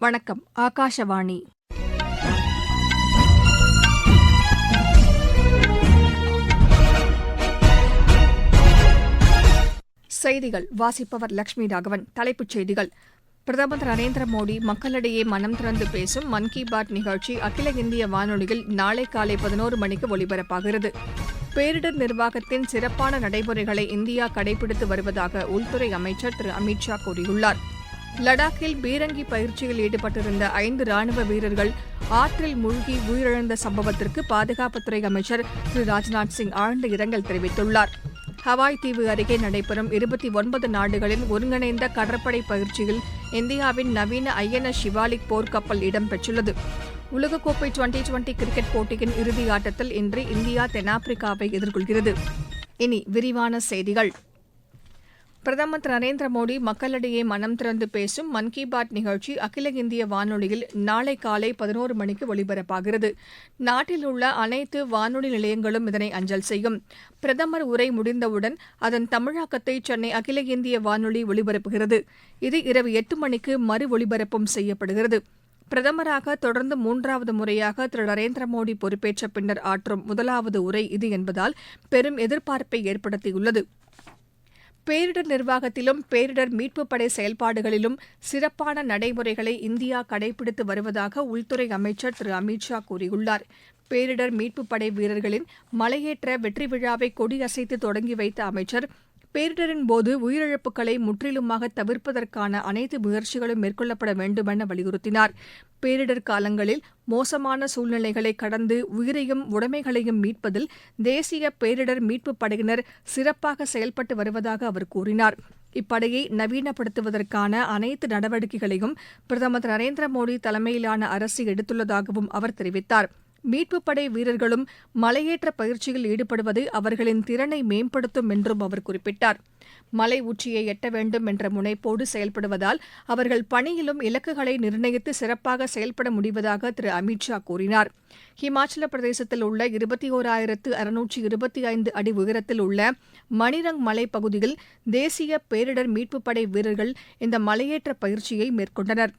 வணக்கம் ஆகாஷவாணி. செய்திகள் வாசிப்பவர் லட்சுமி ராகவன் தலைப்புச் செய்திகள். பிரதமர் திரு நரேந்திர மோடி மக்களிடையே மனம் திறந்து பேசும் மன் கி பாத் நிகழ்ச்சி அகில இந்திய வானொலியில் நாளை காலை பதினோரு மணிக்கு ஒலிபரப்பாகிறது. பேரிடர் நிர்வாகத்தின் சிறப்பான நடைமுறைகளை இந்தியா கடைபிடித்து வருவதாக உள்துறை அமைச்சர் திரு அமித் ஷா கூறியுள்ளார். லடாக்கில் பீரங்கி பயிற்சியில் ஈடுபட்டிருந்த ஐந்து ராணுவ வீரர்கள் ஆற்றில் மூழ்கி உயிரிழந்த சம்பவத்திற்கு பாதுகாப்புத்துறை அமைச்சர் திரு ராஜ்நாத் சிங் ஆழ்ந்த இரங்கல் தெரிவித்துள்ளார். ஹவாய் தீவு அருகே நடைபெறும் இருபத்தி ஒன்பது நாடுகளின் ஒருங்கிணைந்த கடற்படை பயிற்சியில் இந்தியாவின் நவீன ஐஎன்எஸ் ஷிவாலிக் போர்க்கப்பல் இடம்பெற்றுள்ளது. உலகக்கோப்பை டுவெண்டி டுவெண்டி கிரிக்கெட் போட்டியின் இறுதி ஆட்டத்தில் இன்று இந்தியா தென்னாப்பிரிக்காவை எதிர்கொள்கிறது. இனி விரிவான செய்திகள். பிரதமர் திரு நரேந்திர மோடி மக்களிடையே மனம் திறந்து பேசும் மன் கி பாத் நிகழ்ச்சி அகில இந்திய வானொலியில் நாளை காலை பதினோரு மணிக்கு ஒலிபரப்பாகிறது நாட்டில் உள்ள அனைத்து வானொலி நிலையங்களும் இதனை அஞ்சல் செய்யும். பிரதமர் உரை முடிந்தவுடன் அதன் தமிழாக்கத்தை சென்னை அகில இந்திய வானொலி ஒலிபரப்புகிறது இது இரவு எட்டு மணிக்கு மறு ஒலிபரப்பும் செய்யப்படுகிறது. பிரதமராக தொடர்ந்து மூன்றாவது முறையாக திரு நரேந்திர மோடி பொறுப்பேற்ற பின்னர் ஆற்றும் முதலாவது உரை இது என்பதால் பெரும் எதிர்பார்ப்பை ஏற்படுத்தியுள்ளது. பேரிடர் நிர்வாகத்திலும் பேரிடர் மீட்புப் படை செயல்பாடுகளிலும் சிறப்பான நடைமுறைகளை இந்தியா கடைபிடித்து வருவதாக உள்துறை அமைச்சர் திரு. அமித் ஷா கூறியுள்ளார். பேரிடர் மீட்புப் படை வீரர்களின் மலையேற்ற வெற்றி விழாவை கொடியசைத்து தொடங்கி வைத்த அமைச்சர் பேரிடரின் போது உயிரிழப்புகளை முற்றிலுமாக தவிர்ப்பதற்கான அனைத்து முயற்சிகளும் மேற்கொள்ளப்பட வேண்டுமென வலியுறுத்தினார். பேரிடர் காலங்களில் மோசமான சூழ்நிலைகளை கடந்து உயிரையும் உடைமைகளையும் மீட்பதில் தேசிய பேரிடர் மீட்புப் படையினர் சிறப்பாக செயல்பட்டு வருவதாக அவர் கூறினார். இப்படையை நவீனப்படுத்துவதற்கான அனைத்து நடவடிக்கைகளையும் பிரதமர் திரு நரேந்திர மோடி தலைமையிலான அரசு எடுத்துள்ளதாகவும் அவர் தெரிவித்தார். மீட்புப் படை வீரர்களும் மலையேற்ற பயிற்சியில் ஈடுபடுவது அவர்களின் திறனை மேம்படுத்தும் என்றும் அவர் குறிப்பிட்டார். மலை உச்சியை எட்ட வேண்டும் என்ற முனைப்போடு செயல்படுவதால் அவர்கள் பணியிலும் இலக்குகளை நிர்ணயித்து சிறப்பாக செயல்பட முடிவதாக திரு அமித் ஷா கூறினார். ஹிமாச்சல பிரதேசத்தில் உள்ள இருபத்தி ஓராயிரத்து அறுநூற்றி இருபத்தி ஐந்து அடி உயரத்தில் உள்ள மணிரங் மலைப்பகுதியில் தேசிய பேரிடர் மீட்புப் படை வீரர்கள் இந்த மலையேற்ற பயிற்சியை மேற்கொண்டனர்.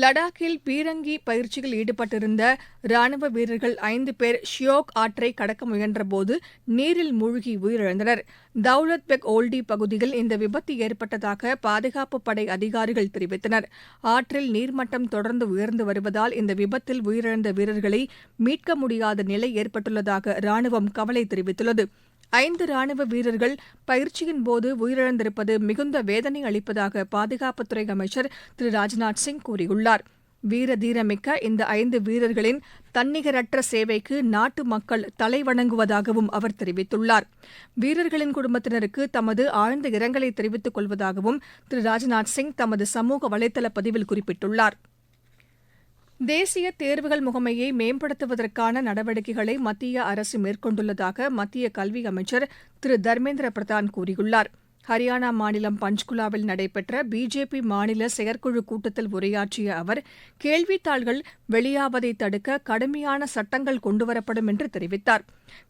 லடாக்கில் பீரங்கி பயிற்சியில் ஈடுபட்டிருந்த ராணுவ வீரர்கள் ஐந்து பேர் ஷியோக் ஆற்றை கடக்க முயன்றபோது நீரில் மூழ்கி உயிரிழந்தனர். தௌலத் பெக் ஓல்டி பகுதியில் இந்த விபத்து ஏற்பட்டதாக பாதுகாப்பு படை அதிகாரிகள் தெரிவித்தனர். ஆற்றில் நீர்மட்டம் தொடர்ந்து உயர்ந்து வருவதால் இந்த விபத்தில் உயிரிழந்த வீரர்களை மீட்க முடியாத நிலை ஏற்பட்டுள்ளதாக ராணுவம் கவலை தெரிவித்துள்ளது. ஐந்து ராணுவ வீரர்கள் பயிற்சியின் போது உயிரிழந்திருப்பது மிகுந்த வேதனை அளிப்பதாக பாதுகாப்புத்துறை அமைச்சர் திரு. ராஜ்நாத் சிங் கூறியுள்ளார். வீர தீரமிக்க இந்த ஐந்து வீரர்களின் தன்னிகரற்ற சேவைக்கு நாட்டு மக்கள் தலைவணங்குவதாகவும் அவர் தெரிவித்துள்ளார். வீரர்களின் குடும்பத்தினருக்கு தமது ஆழ்ந்த இரங்கலை தெரிவித்துக் கொள்வதாகவும் திரு. ராஜ்நாத் சிங் தமது சமூக வலைதள பதிவில் குறிப்பிட்டுள்ளார். தேசிய தேர்வுகள் முகமையை மேம்படுத்துவதற்கான நடவடிக்கைகளை மத்திய அரசு மேற்கொண்டுள்ளதாக மத்திய கல்வி அமைச்சர் திரு தர்மேந்திர பிரதான் கூறியுள்ளார். ஹரியானா மாநிலம் பஞ்ச்குலாவில் நடைபெற்ற பிஜேபி மாநில செயற்குழு கூட்டத்தில் உரையாற்றிய அவர் கேள்வித்தாள்கள் வெளியாவதை தடுக்க கடுமையான சட்டங்கள் கொண்டுவரப்படும் என்று தெரிவித்தார்.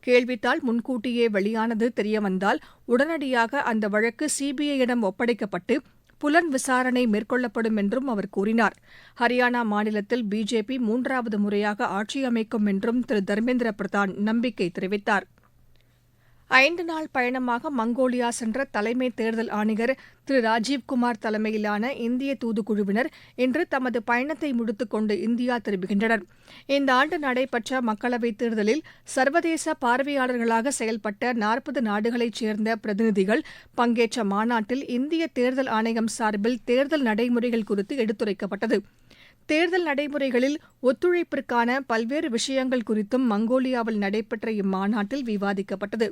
கேள்வித்தாள் முன்கூட்டியே வெளியானது தெரியவந்தால் உடனடியாக அந்த வழக்கு சிபிஐயிடம் ஒப்படைக்கப்பட்டு புலன் விசாரணை மேற்கொள்ளப்படும் என்றும் அவர் கூறினார். ஹரியானா மாநிலத்தில் பிஜேபி மூன்றாவது முறையாக ஆட்சி அமைக்கும் என்றும் திரு தர்மேந்திர பிரதான் நம்பிக்கை தெரிவித்தார். ஐந்து நாள் பயணமாக மங்கோலியா சென்ற தலைமை தேர்தல் ஆணையர் திரு ராஜீவ்குமார் தலைமையிலான இந்திய தூதுக்குழுவினர் இன்று தமது பயணத்தை முடித்துக் கொண்டு இந்தியா திரும்புகின்றனர். இந்த ஆண்டு நடைபெற்ற மக்களவைத் தேர்தலில் சர்வதேச பார்வையாளர்களாக செயல்பட்ட நாற்பது நாடுகளைச் சேர்ந்த பிரதிநிதிகள் பங்கேற்ற மாநாட்டில் இந்திய தேர்தல் ஆணையம் சார்பில் தேர்தல் நடைமுறைகள் குறித்து எடுத்துரைக்கப்பட்டது. தேர்தல் நடைமுறைகளில் ஒத்துழைப்பிற்கான பல்வேறு விஷயங்கள் குறித்தும் மங்கோலியாவில் நடைபெற்ற இம்மாநாட்டில் விவாதிக்கப்பட்டது.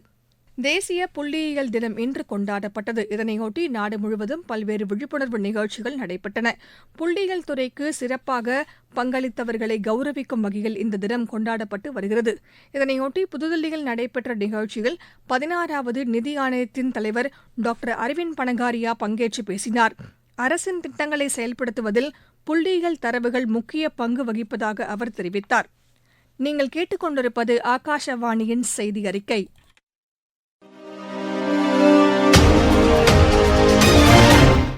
தேசிய புள்ளியியல் தினம் இன்று கொண்டாடப்பட்டது. இதனையொட்டி நாடு முழுவதும் பல்வேறு விழிப்புணர்வு நிகழ்ச்சிகள் நடைபெற்றன. புள்ளியியல் துறைக்கு சிறப்பாக பங்களித்தவர்களை கௌரவிக்கும் வகையில் இந்த தினம் கொண்டாடப்பட்டு வருகிறது. இதனையொட்டி புதுதில்லியில் நடைபெற்ற நிகழ்ச்சியில் பதினாறாவது நிதி ஆணையத்தின் தலைவர் டாக்டர் அரவிந்த் பனகாரியா பங்கேற்று பேசினார். அரசின் திட்டங்களை செயல்படுத்துவதில் புள்ளியியல் தரவுகள் முக்கிய பங்கு வகிப்பதாக அவர் தெரிவித்தார். நீங்கள் கேட்டுக்கொண்டிருப்பது ஆகாஷவாணியின் செய்தி அறிக்கை.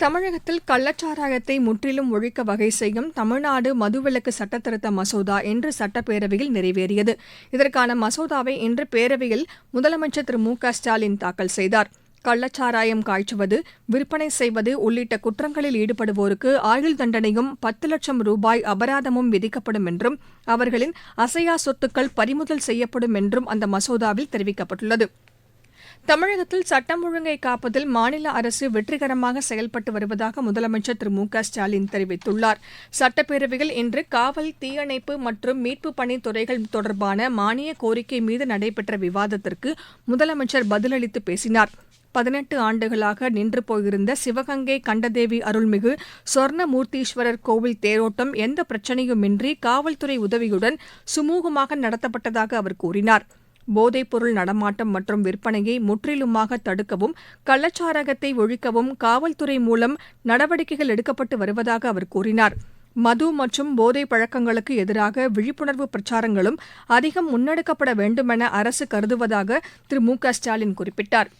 தமிழகத்தில் கள்ளச்சாராயத்தை முற்றிலும் ஒழிக்க வகை செய்யும் தமிழ்நாடு மதுவிலக்கு சட்டத்திருத்த மசோதா இன்று சட்டப்பேரவையில் நிறைவேறியது. இதற்கான மசோதாவை இன்று பேரவையில் முதலமைச்சர் திரு மு க ஸ்டாலின் தாக்கல் செய்தார். கள்ளச்சாராயம் காய்ச்சுவது விற்பனை செய்வது உள்ளிட்ட குற்றங்களில் ஈடுபடுவோருக்கு ஆயுள் தண்டனையும் பத்து லட்சம் ரூபாய் அபராதமும் விதிக்கப்படும் என்றும் அவர்களின் அசையா சொத்துக்கள் பறிமுதல் செய்யப்படும் என்றும் அந்த மசோதாவில் தெரிவிக்கப்பட்டுள்ளது. தமிழகத்தில் சட்டம் ஒழுங்கை காப்பதில் மாநில அரசு வெற்றிகரமாக செயல்பட்டு வருவதாக முதலமைச்சர் திரு மு க ஸ்டாலின் தெரிவித்துள்ளார். சட்டப்பேரவையில் இன்று காவல் தீயணைப்பு மற்றும் மீட்புப் பணி துறைகள் தொடர்பான மானிய கோரிக்கை மீது நடைபெற்ற விவாதத்திற்கு முதலமைச்சர் பதிலளித்து பேசினார். பதினெட்டு ஆண்டுகளாக நின்று போயிருந்த சிவகங்கை கண்டதேவி அருள்மிகு சொர்ணமூர்த்தீஸ்வரர் கோவில் தேரோட்டம் எந்த பிரச்சனையுமின்றி காவல்துறை உதவியுடன் சுமூகமாக நடத்தப்பட்டதாக அவர் கூறினார். போதைப்பொருள் நடமாட்டம் மற்றும் விற்பனையை முற்றிலுமாக தடுக்கவும் கள்ளச்சாராயத்தை ஒழிக்கவும் காவல்துறை மூலம் நடவடிக்கைகள் எடுக்கப்பட்டு வருவதாக அவர் கூறினார். மது மற்றும் போதை பழக்கங்களுக்கு எதிராக விழிப்புணர்வு பிரச்சாரங்களும் அதிகம் முன்னெடுக்கப்பட வேண்டுமென அரசு கருதுவதாக திரு மு க ஸ்டாலின் குறிப்பிட்டார்.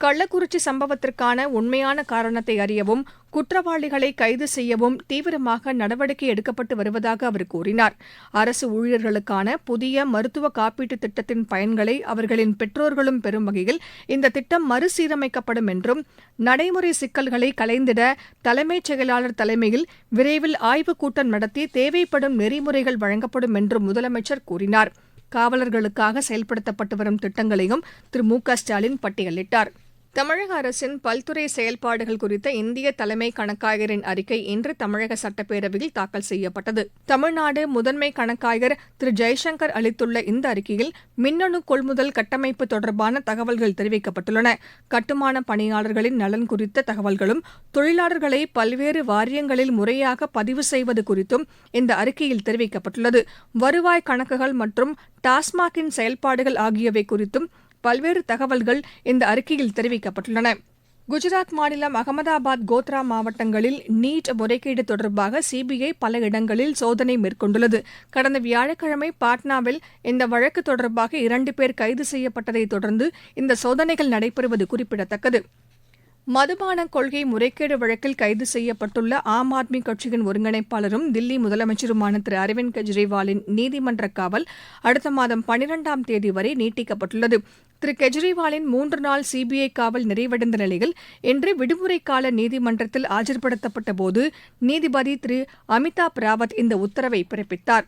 கள்ளக்குறிச்சி சம்பவத்திற்கான உண்மையான காரணத்தை அறியவும் குற்றவாளிகளை கைது செய்யவும் தீவிரமாக நடவடிக்கை எடுக்கப்பட்டு வருவதாக அவர் கூறினார். அரசு ஊழியர்களுக்கான புதிய மருத்துவ காப்பீட்டுத் திட்டத்தின் பயன்களை அவர்களின் பெற்றோர்களும் பெறும் வகையில் இந்த திட்டம் மறுசீரமைக்கப்படும் என்றும் நடைமுறை சிக்கல்களை களைந்திட தலைமைச் செயலாளர் தலைமையில் விரைவில் ஆய்வுக் கூட்டம் நடத்தி தேவைப்படும் நெறிமுறைகள் வழங்கப்படும் என்றும் முதலமைச்சர் கூறினார். காவலர்களுக்காக செயல்படுத்தப்பட்டு வரும் திட்டங்களையும் திரு மு க ஸ்டாலின் பட்டியலிட்டார். தமிழக அரசின் பல்துறை செயல்பாடுகள் குறித்த இந்திய தலைமை கணக்காயரின் அறிக்கை இன்று தமிழக சட்டப்பேரவையில் தாக்கல் செய்யப்பட்டது. தமிழ்நாடு முதன்மை கணக்காயர் திரு. ஜெய்சங்கர் அளித்துள்ள இந்த அறிக்கையில் மின்னணு கொள்முதல் கட்டமைப்பு தொடர்பான தகவல்கள் தெரிவிக்கப்பட்டுள்ளன. கட்டுமான பணியாளர்களின் நலன் குறித்த தகவல்களும் தொழிலாளர்களை பல்வேறு வாரியங்களில் முறையாக பதிவு செய்வது குறித்தும் இந்த அறிக்கையில் தெரிவிக்கப்பட்டுள்ளது. வருவாய் கணக்குகள் மற்றும் டாஸ்மாகின் செயல்பாடுகள் ஆகியவை குறித்தும் பல்வேறு தகவல்கள் இந்த அறிக்கையில் தெரிவிக்கப்பட்டுள்ளன. குஜராத் மாநிலம் அகமதாபாத் கோத்ரா மாவட்டங்களில் நீட் முறைகேடு தொடர்பாக சிபிஐ பல இடங்களில் சோதனை மேற்கொண்டுள்ளது. கடந்த வியாழக்கிழமை பாட்னாவில் இந்த வழக்கு தொடர்பாக இரண்டு பேர் கைது செய்யப்பட்டதை தொடர்ந்து இந்த சோதனைகள் நடைபெறுவது குறிப்பிடத்தக்கது. மதுபான கொள்கை முறைகேடு வழக்கில் கைது செய்யப்பட்டுள்ள ஆம் ஆத்மி கட்சியின் ஒருங்கிணைப்பாளரும் தில்லி முதலமைச்சருமான திரு அரவிந்த் கெஜ்ரிவாலின் நீதிமன்ற காவல் அடுத்த மாதம் பனிரெண்டாம் தேதி வரை நீட்டிக்கப்பட்டுள்ளது. திரு கெஜ்ரிவாலின் மூன்று நாள் சிபிஐ காவல் நிறைவடைந்த நிலையில் இன்று விடுமுறை கால நீதிமன்றத்தில் ஆஜர்படுத்தப்பட்ட போது நீதிபதி திரு அமிதாப் ராவத் இந்த உத்தரவை பிறப்பித்தார்.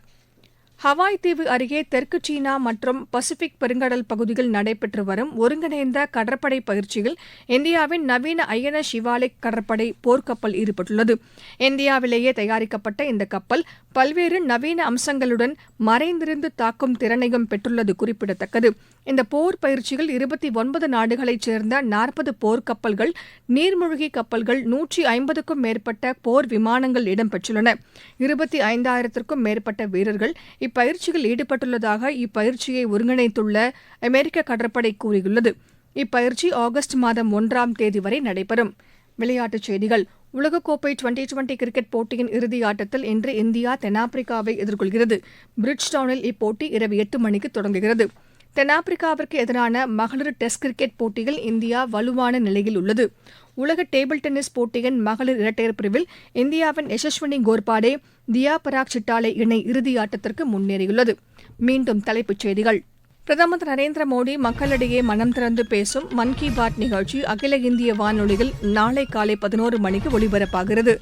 ஹவாய் தீவு அருகே தெற்கு சீனா மற்றும் பசிபிக் பெருங்கடல் பகுதியில் நடைபெற்று வரும் ஒருங்கிணைந்த கடற்படை பயிற்சியில் இந்தியாவின் நவீன ஐஎன்எஸ் சிவாலிக் கடற்படை போர்க்கப்பல் ஈடுபட்டுள்ளது. இந்தியாவிலேயே தயாரிக்கப்பட்ட இந்த கப்பல் பல்வேறு நவீன அம்சங்களுடன் மறைந்திருந்து தாக்கும் திறனையும் பெற்றுள்ளது குறிப்பிடத்தக்கது. இந்த போர் பயிற்சியில் இருபத்தி ஒன்பது நாடுகளைச் சேர்ந்த நாற்பது போர்க்கப்பல்கள் நீர்மூழ்கி கப்பல்கள் நூற்றி ஐம்பதுக்கும் மேற்பட்ட போர் விமானங்கள் இடம்பெற்றுள்ளன. இருபத்தி ஐந்தாயிரத்திற்கும் மேற்பட்ட வீரர்கள் இப்பயிற்சியில் ஈடுபட்டுள்ளதாக இப்பயிற்சியை ஒருங்கிணைத்துள்ள அமெரிக்க கடற்படை கூறியுள்ளது. இப்பயிற்சி ஆகஸ்ட் மாதம் ஒன்றாம் தேதி வரை நடைபெறும். விளையாட்டுச் செய்திகள். உலகக்கோப்பை டுவெண்டி டுவெண்டி கிரிக்கெட் போட்டியின் இறுதி ஆட்டத்தில் இன்று இந்தியா தென்னாப்பிரிக்காவை எதிர்கொள்கிறது. பிரிட்ஜ்டவுனில் இப்போட்டி இரவு எட்டு மணிக்கு தொடங்குகிறது. தென்னாப்பிரிக்காவிற்கு எதிரான மகளிர் டெஸ்ட் கிரிக்கெட் போட்டியில் இந்தியா வலுவான நிலையில் உள்ளது. உலக டேபிள் டென்னிஸ் போட்டியின் மகளிர் இரட்டையர் பிரிவில் இந்தியாவின் யசஸ்வினி கோர்பாடே தியா பராக் சிட்டாலே இணை இறுதியாட்டத்திற்கு முன்னேறியுள்ளது. மீண்டும் தலைப்புச் செய்திகள். பிரதமர் திரு நரேந்திர மோடி மக்களிடையே மனம் திறந்து பேசும் மன் கி பாத் நிகழ்ச்சி அகில இந்திய வானொலியில் நாளை காலை பதினோரு மணிக்கு ஒலிபரப்பாகிறது.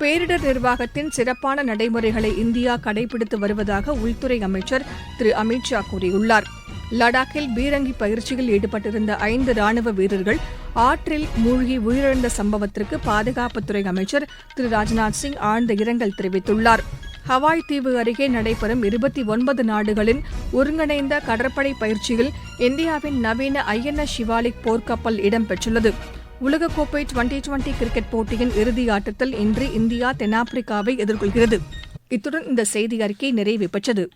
பேரிடர் நிர்வாகத்தின் சிறப்பான நடைமுறைகளை இந்தியா கடைபிடித்து வருவதாக உள்துறை அமைச்சர் திரு அமித் ஷா கூறியுள்ளார். லடாக்கில் பீரங்கி பயிற்சியில் ஈடுபட்டிருந்த ஐந்து ராணுவ வீரர்கள் ஆற்றில் மூழ்கி உயிரிழந்த சம்பவத்திற்கு பாதுகாப்புத்துறை அமைச்சர் திரு ராஜ்நாத் சிங் ஆழ்ந்த இரங்கல் தெரிவித்துள்ளார். ஹவாய் தீவு அருகே நடைபெறும் இருபத்தி ஒன்பது நாடுகளின் ஒருங்கிணைந்த கடற்படை பயிற்சியில் இந்தியாவின் நவீன ஐஎன்எஸ் சிவாலிக் போர்க்கப்பல் இடம்பெற்றுள்ளது. உலகக்கோப்பை டுவெண்டி டுவெண்டி கிரிக்கெட் போட்டியின் இறுதி ஆட்டத்தில் இன்று இந்தியா தென்னாப்பிரிக்காவை எதிர்கொள்கிறது. இத்துடன் இந்த செய்தி அறிக்கை நிறைவு பெற்றது.